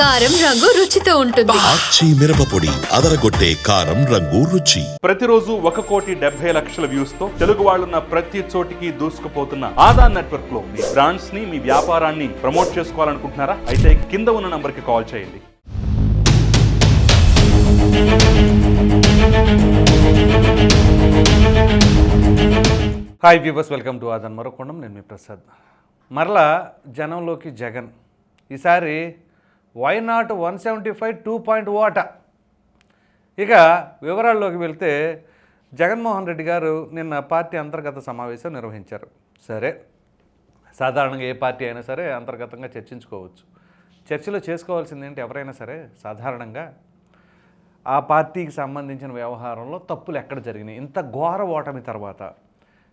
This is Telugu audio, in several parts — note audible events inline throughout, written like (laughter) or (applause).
కారం రంగు రుచితో ఉంటుంది. ఆచి మిరపపొడి అదరగొట్టే కారం రంగు రుచి. ప్రతిరోజు ఒక కోటి డెబ్బై లక్షల వ్యూస్తో తెలుగు వాళ్ళున్న ప్రతి చోటికి దూసుకుపోతున్న ఆదా నెట్వర్క్లో మీ బ్రాండ్స్ని మీ వ్యాపారాన్ని ప్రమోట్ చేసుకోవాలనుకుంటున్నారా? అయితే కింద ఉన్న నంబర్కి కాల్ చేయండి. హాయ్ వ్యూవర్స్ వెల్కమ్ టు ఆదన్ మరొకొండం నేను మీ ప్రసాద్. మరలా జనంలోకి జగన్. ఈసారి why not one seventy five two point O ఇక వివరాల్లోకి వెళ్తే జగన్మోహన్ రెడ్డి గారు నిన్న పార్టీ అంతర్గత సమావేశం నిర్వహించారు. సరే సాధారణంగా ఏ పార్టీ అయినా సరే అంతర్గతంగా చర్చించుకోవచ్చు. చర్చలో చేసుకోవాల్సింది ఏంటి ఎవరైనా సరే? సాధారణంగా ఆ పార్టీకి సంబంధించిన వ్యవహారంలో తప్పులు ఎక్కడ జరిగినాయి? ఇంత ఘోర ఓటమి తర్వాత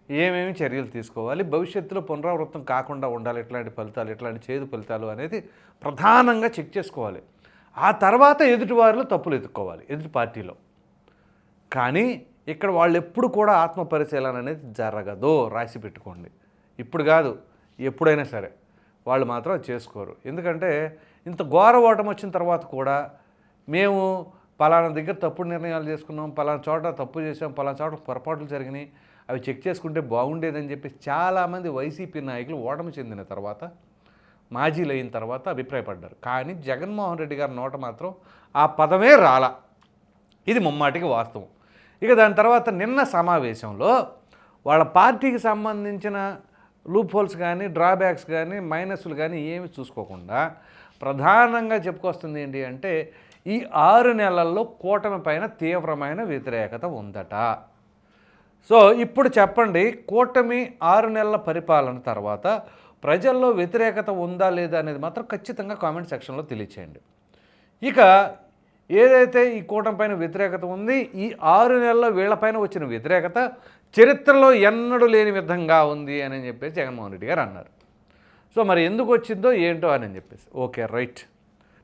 ఏమేమి చర్యలు తీసుకోవాలి? భవిష్యత్తులో పునరావృతం కాకుండా ఉండాలి. ఇట్లాంటి ఫలితాలు ఇట్లాంటి చేదు ఫలితాలు అనేది ప్రధానంగా చెక్ చేసుకోవాలి. ఆ తర్వాత ఎదుటివారిలో తప్పులు ఎదుర్కోవాలి. ఎదుటి పార్టీలో. కానీ ఇక్కడ వాళ్ళు ఎప్పుడు కూడా ఆత్మ పరిశీలన అనేది జరగదు. రాసి పెట్టుకోండి. ఇప్పుడు కాదు ఎప్పుడైనా సరే. వాళ్ళు మాత్రం అది చేసుకోరు. ఎందుకంటే ఇంత ఘోర ఓటం వచ్చిన తర్వాత కూడా మేము పలానా దగ్గర తప్పుడు నిర్ణయాలు చేసుకున్నాం పలానా చోట తప్పు చేసాం పలానా చోట పొరపాట్లు జరిగినాయి. అవి చెక్ చేసుకుంటే బాగుండేదని చెప్పి చాలామంది వైసీపీ నాయకులు ఓటమి చెందిన తర్వాత మాజీలు అయిన తర్వాత అభిప్రాయపడ్డారు. కానీ జగన్మోహన్ రెడ్డి గారి నోట మాత్రం ఆ పదమే రాల. ఇది ముమ్మాటికి వాస్తవం. ఇక దాని తర్వాత నిన్న సమావేశంలో వాళ్ళ పార్టీకి సంబంధించిన లూప్ హోల్స్ కానీ డ్రాబ్యాక్స్ కానీ మైనస్లు కానీ ఏమి చూసుకోకుండా ప్రధానంగా చెప్పుకొస్తుంది ఏంటి అంటే ఈ ఆరు నెలల్లో కూటమి పైన తీవ్రమైన వ్యతిరేకత ఉందట. సో ఇప్పుడు చెప్పండి కూటమి ఆరు నెలల పరిపాలన తర్వాత ప్రజల్లో వ్యతిరేకత ఉందా లేదా అనేది మాత్రం ఖచ్చితంగా కామెంట్ సెక్షన్లో తెలియచేయండి. ఇక ఏదైతే ఈ కూటమి పైన వ్యతిరేకత ఉంది ఈ ఆరు నెలల వీళ్ళపైన వచ్చిన వ్యతిరేకత చరిత్రలో ఎన్నడూ లేని విధంగా ఉంది అని చెప్పేసి జగన్మోహన్ రెడ్డి గారు అన్నారు. సో మరి ఎందుకు వచ్చిందో ఏంటో అని చెప్పేసి. Okay right.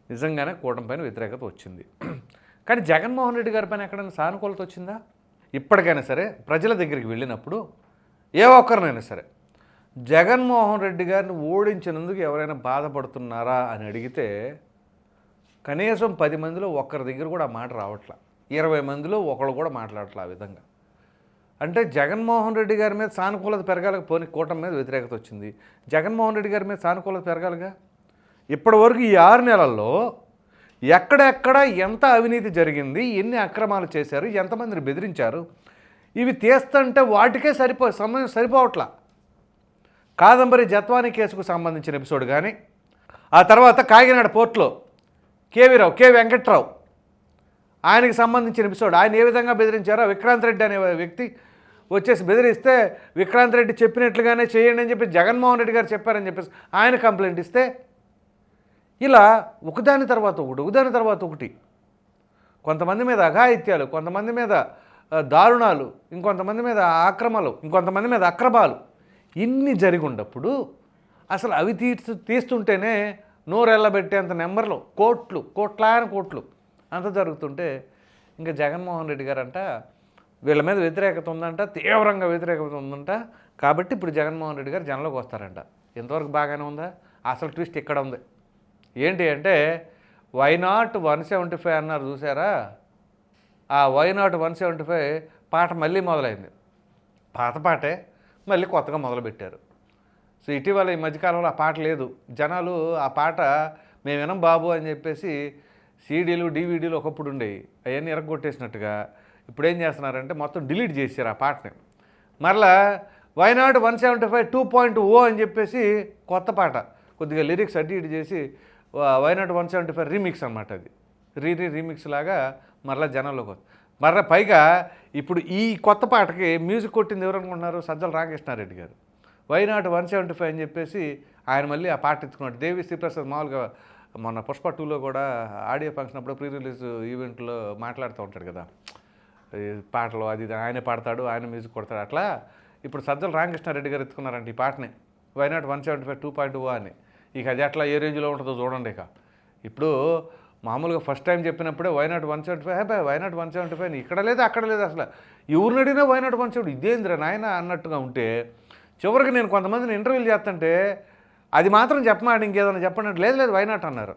నిజంగానే కూటమి పైన వ్యతిరేకత వచ్చింది. (clears throat) కానీ జగన్మోహన్ రెడ్డి గారి పైన ఎక్కడైనా సానుకూలత వచ్చిందా? ఇప్పటికైనా సరే ప్రజల దగ్గరికి వెళ్ళినప్పుడు ఏ ఒక్కరినైనా సరే జగన్మోహన్ రెడ్డి గారిని ఓడించినందుకు ఎవరైనా బాధపడుతున్నారా అని అడిగితే కనీసం పది మందిలో ఒక్కరి దగ్గర కూడా ఆ మాట రావట్లా. ఇరవై మందిలో ఒకళ్ళు కూడా మాట్లాడట్లా ఆ విధంగా. అంటే జగన్మోహన్ రెడ్డి గారి మీద సానుకూలత పెరగాలి పోనీ కూటమి మీద వ్యతిరేకత వచ్చింది. జగన్మోహన్ రెడ్డి గారి మీద సానుకూలత పెరగాలిగా? ఇప్పటివరకు ఈ ఆరు నెలల్లో ఎక్కడెక్కడ ఎంత అవినీతి జరిగింది ఎన్ని అక్రమాలు చేశారు ఎంతమందిని బెదిరించారు ఇవి తీస్తుంటే వాటికే సరిపో సమయం సరిపోవట్లా. కాదంబరి జత్వాని కేసుకు సంబంధించిన ఎపిసోడ్ కానీ ఆ తర్వాత కాకినాడ పోర్టులో కేవీరావు కే వెంకట్రావు ఆయనకి సంబంధించిన ఎపిసోడ్ ఆయన ఏ విధంగా బెదిరించారో విక్రాంత్ రెడ్డి అనే వ్యక్తి వచ్చేసి బెదిరిస్తే విక్రాంత్ రెడ్డి చెప్పినట్లుగానే చేయండి అని చెప్పి జగన్మోహన్ రెడ్డి గారు చెప్పారని చెప్పేసి ఆయన కంప్లైంట్ ఇస్తే ఇలా ఒకదాని తర్వాత ఒకటి ఒకదాని తర్వాత ఒకటి. కొంతమంది మీద అఘాయిత్యాలు కొంతమంది మీద దారుణాలు ఇంకొంతమంది మీద ఆక్రమాలు ఇంకొంతమంది మీద అక్రమాలు ఇన్ని జరిగి ఉండప్పుడు అసలు అవి తీర్చు తీస్తుంటేనే నోరెళ్ళబెట్టేంత నెంబర్లు కోట్లు కోట్లాన కోట్లు అంత జరుగుతుంటే ఇంకా జగన్మోహన్ రెడ్డి గారంట వీళ్ళ మీద వ్యతిరేకత ఉందంట తీవ్రంగా వ్యతిరేకత ఉందంట. కాబట్టి ఇప్పుడు జగన్మోహన్ రెడ్డి గారు జనంలోకి వస్తారంట. ఇంతవరకు బాగానే ఉందా? అసలు ట్విస్ట్ ఇక్కడ ఉంది ఏంటి అంటే why not one seventy five అన్నారు చూసారా ఆ why not one seventy five పాట మళ్ళీ మొదలైంది. పాత పాటే మళ్ళీ కొత్తగా మొదలుపెట్టారు. సో ఇటీవల ఈ మధ్యకాలంలో ఆ పాట లేదు. జనాలు ఆ పాట మేము వినం బాబు అని చెప్పేసి సీడీలు డీవీడీలు ఒకప్పుడు ఉండేవి. అవన్నీ ఎరగొట్టేసినట్టుగా ఇప్పుడు ఏం చేస్తున్నారంటే మొత్తం డిలీట్ చేశారు ఆ పాటని. మరలా why not one seventy five two point O అని చెప్పేసి కొత్త పాట కొద్దిగా లిరిక్స్ అడ్డు ఇటు చేసి why not one seventy five remix అనమాట అది. రీ రీ రీమిక్స్ లాగా మరలా జనంలోకి వస్తుంది. మరలా పైగా ఇప్పుడు ఈ కొత్త పాటకి మ్యూజిక్ కొట్టింది ఎవరు అనుకుంటున్నారు? సజ్జల రామకృష్ణారెడ్డి గారు. వైనాట్ వన్ సెవెంటీ ఫైవ్ అని చెప్పేసి ఆయన మళ్ళీ ఆ పాట ఎత్తుకున్నాడు. దేవి శ్రీప్రసాద్ మామూలుగా మొన్న పుష్ప టూలో కూడా ఆడియో ఫంక్షన్ అప్పుడు ప్రీ రిలీజ్ ఈవెంట్లో మాట్లాడుతూ ఉంటాడు కదా. పాటలు అది ఆయనే పాడతాడు ఆయన మ్యూజిక్ కొడతాడు అట్లా. ఇప్పుడు సజ్జల రామకృష్ణారెడ్డి గారు ఎత్తుకున్నారంట ఈ పాటని. Why not one seventy five two point O అని. ఇక అది అట్లా ఏ రేంజ్లో ఉంటుందో చూడండి ఇక. ఇప్పుడు మామూలుగా first time చెప్పినప్పుడే why not one seventy five hey why not one seventy five ఇక్కడ లేదు అక్కడ లేదు అసలు. ఎవరిని అడిగినా వైనాట్ వన్ సెవెంటీ ఇదేంద్ర నాయన అన్నట్టుగా ఉంటే చివరికి నేను కొంతమందిని ఇంటర్వ్యూలు చేస్తుంటే అది మాత్రం చెప్పమాడు ఇంకేదైనా చెప్పండి అంటే, లేదు లేదు వైనాట్ అన్నారు.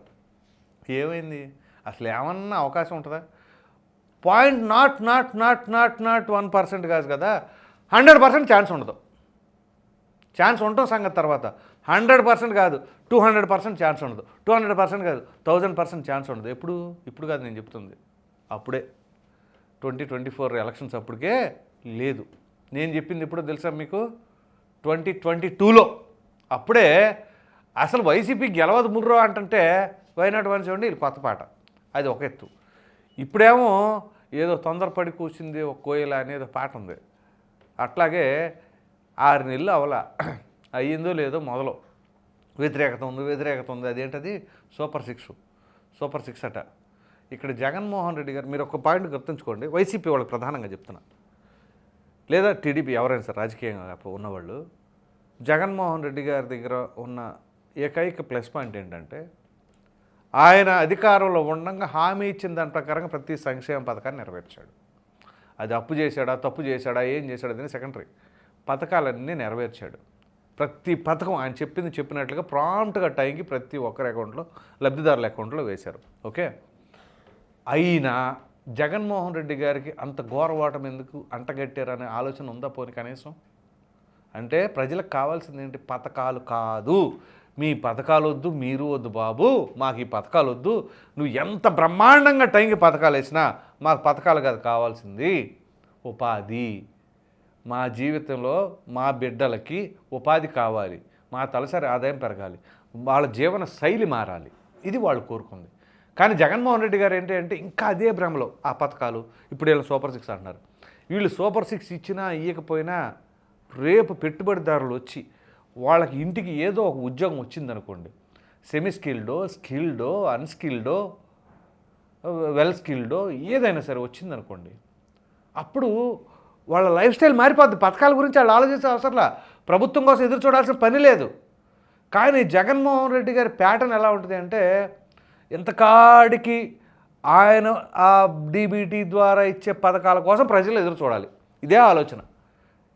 ఏమైంది? అసలు ఏమన్నా అవకాశం ఉంటుందా? Point naught naught naught naught naught one percent కాదు కదా హండ్రెడ్ పర్సెంట్ ఛాన్స్ ఉండదు. ఛాన్స్ ఉండటం సంగతి తర్వాత. హండ్రెడ్ పర్సెంట్ కాదు. టూ హండ్రెడ్ పర్సెంట్ ఛాన్స్ ఉండదు. టూ హండ్రెడ్ పర్సెంట్ కాదు. థౌజండ్ పర్సెంట్ ఛాన్స్ ఉండదు. ఎప్పుడు? ఇప్పుడు కాదు నేను చెప్తుంది. అప్పుడే. ట్వంటీ ట్వంటీ ఫోర్ ఎలక్షన్స్ అప్పటికే లేదు. నేను చెప్పింది ఎప్పుడో తెలుసా మీకు? ట్వంటీ ట్వంటీ టూలో. అప్పుడే అసలు వైసీపీ గెలవదు ముర్రో అంటుంటే వైనాడు వన్ సెవెంటీ ఇది కొత్త పాట. అది ఒక ఎత్తు. ఇప్పుడేమో ఏదో తొందరపడి కూర్చుంది ఒక కోయిల అనేది పాట ఉంది. అట్లాగే ఆరు నెలలు అవలా. అయ్యిందో లేదో మొదలు. వ్యతిరేకత ఉంది వ్యతిరేకత ఉంది. అదేంటది? Super six. సూపర్ సిక్స్ అట. ఇక్కడ జగన్మోహన్ రెడ్డి గారు మీరు ఒక పాయింట్ గుర్తుంచుకోండి. వైసీపీ వాళ్ళకి ప్రధానంగా చెప్తున్నా. లేదా టీడీపీ ఎవరైనా సరే రాజకీయంగా ఉన్నవాళ్ళు. జగన్మోహన్ రెడ్డి గారి దగ్గర ఉన్న ఏకైక ప్లస్ పాయింట్ ఏంటంటే ఆయన అధికారంలో ఉండగా హామీ ఇచ్చిన దాని ప్రకారంగా ప్రతి సంక్షేమ పథకాన్ని నెరవేర్చాడు. అది అప్పు చేశాడా తప్పు చేశాడా ఏం చేశాడా అనేది సెకండరీ. పథకాలన్నీ నెరవేర్చాడు. ప్రతి పథకం ఆయన చెప్పింది చెప్పినట్లుగా ప్రాంప్ట్గా టైంకి ప్రతి ఒక్కరి అకౌంట్లో లబ్ధిదారుల అకౌంట్లో వేశారు. ఓకే? అయినా జగన్మోహన్ రెడ్డి గారికి అంత ఘోరవాటం ఎందుకు? అంటగట్టారనే ఆలోచన ఉందా పోని కనీసం? అంటే ప్రజలకు కావాల్సింది ఏంటి? పథకాలు కాదు. మీ పథకాలు వద్దు మీరు వద్దు బాబు. మాకు ఈ పథకాలు వద్దు. నువ్వు ఎంత బ్రహ్మాండంగా టైంకి పథకాలు వేసినా మాకు పథకాలు కాదు కావాల్సింది ఉపాధి. మా జీవితంలో మా బిడ్డలకి ఉపాధి కావాలి. మా తలసరి ఆదాయం పెరగాలి. వాళ్ళ జీవన శైలి మారాలి. ఇది వాళ్ళు కోరుకుంది. కానీ జగన్మోహన్ రెడ్డి గారు ఏంటి అంటే ఇంకా అదే భ్రమలో ఆ పథకాలు ఇప్పుడు వీళ్ళు సూపర్ సిక్స్ అంటున్నారు. వీళ్ళు సూపర్ సిక్స్ ఇచ్చినా ఇవ్వకపోయినా రేపు పెట్టుబడిదారులు వచ్చి వాళ్ళకి ఇంటికి ఏదో ఒక ఉద్యోగం వచ్చిందనుకోండి. సెమీ స్కిల్డో స్కిల్డో అన్స్కిల్డో వెల్ స్కిల్డో ఏదైనా సరే వచ్చిందనుకోండి. అప్పుడు వాళ్ళ లైఫ్ స్టైల్ మారిపోద్ది. పథకాల గురించి వాళ్ళు ఆలోచించే అవసరంలా. ప్రభుత్వం కోసం ఎదురు చూడాల్సిన పని లేదు. కానీ జగన్మోహన్ రెడ్డి గారి ప్యాటర్న్ ఎలా ఉంటుంది అంటే ఎంతకాడికి ఆయన ఆ డీబీటీ ద్వారా ఇచ్చే పథకాల కోసం ప్రజలు ఎదురు చూడాలి. ఇదే ఆలోచన.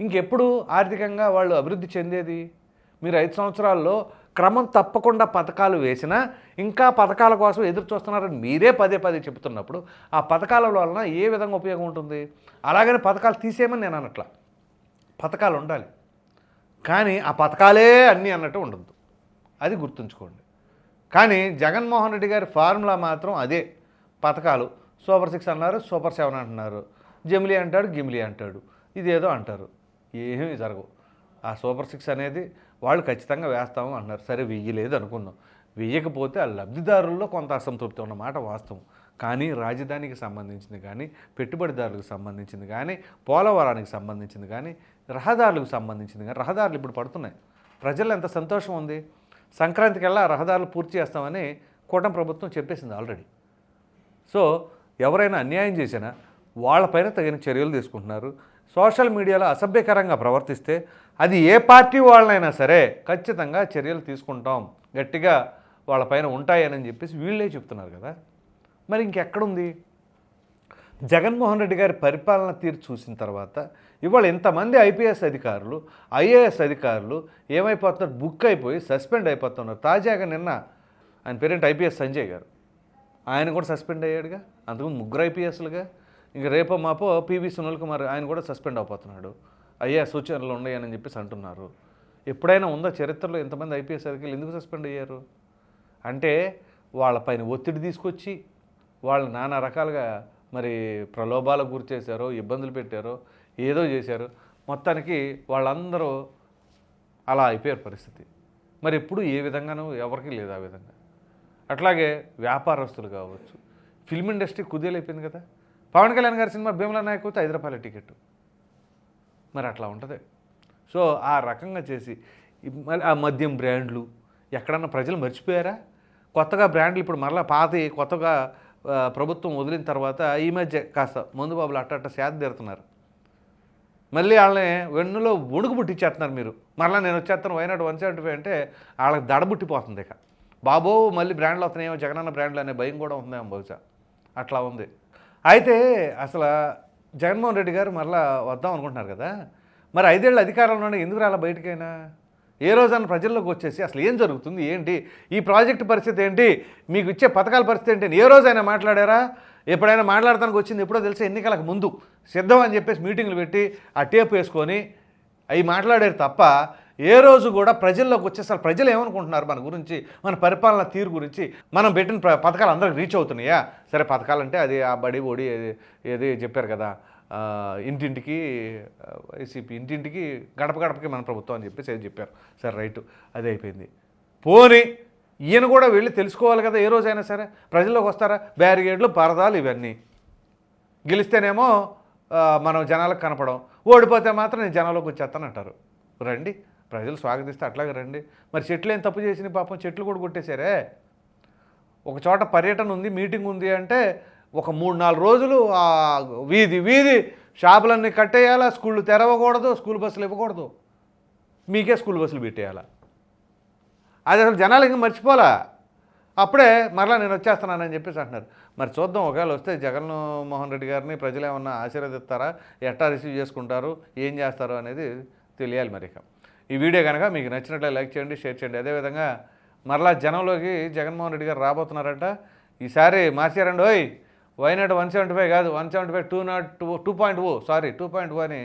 ఇంకెప్పుడు ఆర్థికంగా వాళ్ళు అభివృద్ధి చెందేది? మీరు ఐదు సంవత్సరాల్లో క్రమం తప్పకుండా పథకాలు వేసినా ఇంకా పథకాల కోసం ఎదురు చూస్తున్నారని మీరే పదే పదే చెప్తున్నప్పుడు ఆ పథకాల వలన ఏ విధంగా ఉపయోగం ఉంటుంది? అలాగని పథకాలు తీసేయమని నేను అనట్లా. పథకాలు ఉండాలి. కానీ ఆ పథకాలే అన్నీ అన్నట్టు ఉండద్దు. అది గుర్తుంచుకోండి. కానీ జగన్మోహన్ రెడ్డి గారి ఫార్ములా మాత్రం అదే. పథకాలు సూపర్ సిక్స్ అన్నారు సూపర్ సెవెన్ అంటున్నారు. జమిలీ అంటాడు గిమిలీ అంటాడు. ఇదేదో అంటారు. ఏమీ జరగవు. ఆ సూపర్ సిక్స్ అనేది వాళ్ళు ఖచ్చితంగా వేస్తాము అన్నారు సరే వెయ్యలేదు అనుకుందాం వెయ్యకపోతే ఆ లబ్ధిదారుల్లో కొంత అసంతృప్తి ఉన్నమాట వాస్తవం. కానీ రాజధానికి సంబంధించింది కానీ పెట్టుబడిదారులకు సంబంధించింది కానీ పోలవరానికి సంబంధించింది కానీ రహదారులకు సంబంధించింది కానీ రహదారులు ఇప్పుడు పడుతున్నాయి. ప్రజల్లో ఎంత సంతోషం ఉంది. సంక్రాంతికల్లా రహదారులు పూర్తి చేస్తామని కూటమి ప్రభుత్వం చెప్పేసింది ఆల్రెడీ. సో ఎవరైనా అన్యాయం చేసినా వాళ్ళపైన తగిన చర్యలు తీసుకుంటున్నారు. సోషల్ మీడియాలో అసభ్యకరంగా ప్రవర్తిస్తే అది ఏ పార్టీ వాళ్ళనైనా సరే ఖచ్చితంగా చర్యలు తీసుకుంటాం. గట్టిగా వాళ్ళపైన ఉంటాయని చెప్పేసి వీళ్ళే చెప్తున్నారు కదా. మరి ఇంకెక్కడుంది? జగన్మోహన్ రెడ్డి గారి పరిపాలన తీరు చూసిన తర్వాత ఇవాళ ఇంతమంది ఐపీఎస్ అధికారులు ఐఏఎస్ అధికారులు ఏమైపోతున్నారు? బుక్ అయిపోయి సస్పెండ్ అయిపోతున్నారు. తాజాగా నిన్న ఆయన పేరేంటి? ఐపీఎస్ సంజయ్ గారు. ఆయన కూడా సస్పెండ్ అయ్యాడుగా? అంతకుముందు ముగ్గురు ఐపీఎస్లుగా. ఇంక రేపో మాపో పివి సునీల్ కుమార్ ఆయన కూడా సస్పెండ్ అయిపోతున్నాడు అయ్యా సూచనలు ఉన్నాయని చెప్పేసి అంటున్నారు. ఎప్పుడైనా ఉందా చరిత్రలో ఎంతమంది ఐపీఎస్ అధికారులు ఎందుకు సస్పెండ్ అయ్యారు? అంటే వాళ్ళపైన ఒత్తిడి తీసుకొచ్చి వాళ్ళు నానా రకాలుగా మరి ప్రలోభాలకు గురి చేశారో ఇబ్బందులు పెట్టారో ఏదో చేశారు. మొత్తానికి వాళ్ళందరూ అలా అయిపోయారు పరిస్థితి. మరి ఎప్పుడు ఏ విధంగానూ ఎవరికీ లేదు ఆ విధంగా. అట్లాగే వ్యాపారస్తులు కావచ్చు. ఫిల్మ్ ఇండస్ట్రీ కుదేలైపోయింది కదా. పవన్ కళ్యాణ్ గారి సినిమా భీమల నాయక్ అయితే ఐదు రూపాయల టికెట్ మరి అట్లా ఉంటుంది. సో ఆ రకంగా చేసి మళ్ళీ ఆ మద్యం బ్రాండ్లు ఎక్కడన్నా ప్రజలు మర్చిపోయారా? కొత్తగా బ్రాండ్లు ఇప్పుడు మరలా పాతవి కొత్తగా ప్రభుత్వం వదిలిన తర్వాత ఈ మధ్య కాస్త మందు బాబులు అట్ట అట్ట సేద తీరుతున్నారు. మళ్ళీ వాళ్ళని వెన్నులో వణుకు పుట్టించేస్తున్నారు మీరు. మరలా నేను వచ్చేస్తాను వైనాడు వన్ సెవెంటీ ఫైవ్ అంటే వాళ్ళకి దడబుట్టిపోతుంది ఇక. బాబో మళ్ళీ బ్రాండ్లు వస్తున్నాయేమో జగనన్న బ్రాండ్లు అనే భయం కూడా ఉందేమో బహుశా. అట్లా ఉంది. అయితే అసలు జగన్మోహన్ రెడ్డి గారు మరలా వద్దాం అనుకుంటున్నారు కదా. మరి ఐదేళ్ళు అధికారంలోనే ఎందుకు రాలా బయటకైనా? ఏ రోజైనా ప్రజల్లోకి వచ్చేసి అసలు ఏం జరుగుతుంది? ఏంటి? ఈ ప్రాజెక్ట్ పరిస్థితి ఏంటి? మీకు ఇచ్చే పథకాల పరిస్థితి ఏంటి? ఏ రోజైనా మాట్లాడారా? ఎప్పుడైనా మాట్లాడటానికి వచ్చింది ఎప్పుడో తెలిసి ఎన్నికలకు ముందు సిద్ధం అని చెప్పేసి మీటింగ్లు పెట్టి ఆ టేప్ వేసుకొని అవి మాట్లాడారు తప్ప ఏ రోజు కూడా ప్రజల్లోకి వచ్చేసరికి ప్రజలు ఏమనుకుంటున్నారు? మన గురించి మన పరిపాలన తీరు గురించి మనం పెట్టిన పథకాలు అందరికి రీచ్ అవుతున్నాయా? సరే పథకాలు అంటే అది ఆ బడి ఒడి ఏది చెప్పారు కదా ఇంటింటికి వైసీపీ ఇంటింటికి గడప గడపకి మన ప్రభుత్వం అని చెప్పేసి ఏది చెప్పారు. సరే రైట్ అది అయిపోయింది. పోని ఈయన కూడా వెళ్ళి తెలుసుకోవాలి కదా ఏ రోజైనా సరే. ప్రజల్లోకి వస్తారా? బ్యారిగేడ్లు పరదాలు ఇవన్నీ. గెలిస్తేనేమో మనం జనాలకు కనపడం. ఓడిపోతే మాత్రం నేను జనాల్లోకి వచ్చేస్తానంటారు. రండి. ప్రజలు స్వాగతిస్తే అట్లాగే రండి. మరి చెట్లు ఏం తప్పు చేసినాయి పాపం? చెట్లు కూడా కొట్టేశారే? ఒక చోట పర్యటన ఉంది మీటింగ్ ఉంది అంటే ఒక మూడు నాలుగు రోజులు ఆ వీధి వీధి షాపులన్నీ కట్టేయాలా? స్కూళ్ళు తెరవకూడదు స్కూల్ బస్సులు ఇవ్వకూడదు. మీకే స్కూల్ బస్సులు పెట్టేయాలా? అది అసలు జనాలు ఇంకా మర్చిపోలా? అప్పుడే మరలా నేను వచ్చేస్తున్నానని చెప్పేసి అంటున్నారు. మరి చూద్దాం ఒకవేళ వస్తే జగన్మోహన్ రెడ్డి గారిని ప్రజలు ఏమన్నా ఆశీర్వదిస్తారా? ఎట్టా రిసీవ్ చేసుకుంటారు? ఏం చేస్తారు అనేది తెలియాలి మరి ఇక ఈ వీడియో కనుక మీకు నచ్చినట్లే లైక్ చేయండి షేర్ చేయండి. అదేవిధంగా మరలా జనంలోకి జగన్మోహన్ రెడ్డి గారు రాబోతున్నారట. ఈసారి మార్చారండి ఓయ్ why not one seventy five కాదు one seventy five two naught two two point O sorry two point O అని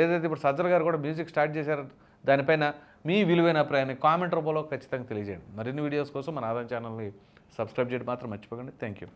ఏదైతే ఇప్పుడు సజ్జల గారు కూడా మ్యూజిక్ స్టార్ట్ చేశారు దానిపైన మీ విలువైన అభిప్రాయాన్ని కామెంట్ రూపంలో ఖచ్చితంగా తెలియజేయండి. మరిన్ని వీడియోస్ కోసం మన ఆదాయం ఛానల్ని సబ్స్క్రైబ్ చేయడం మాత్రం మర్చిపోకండి. Thank you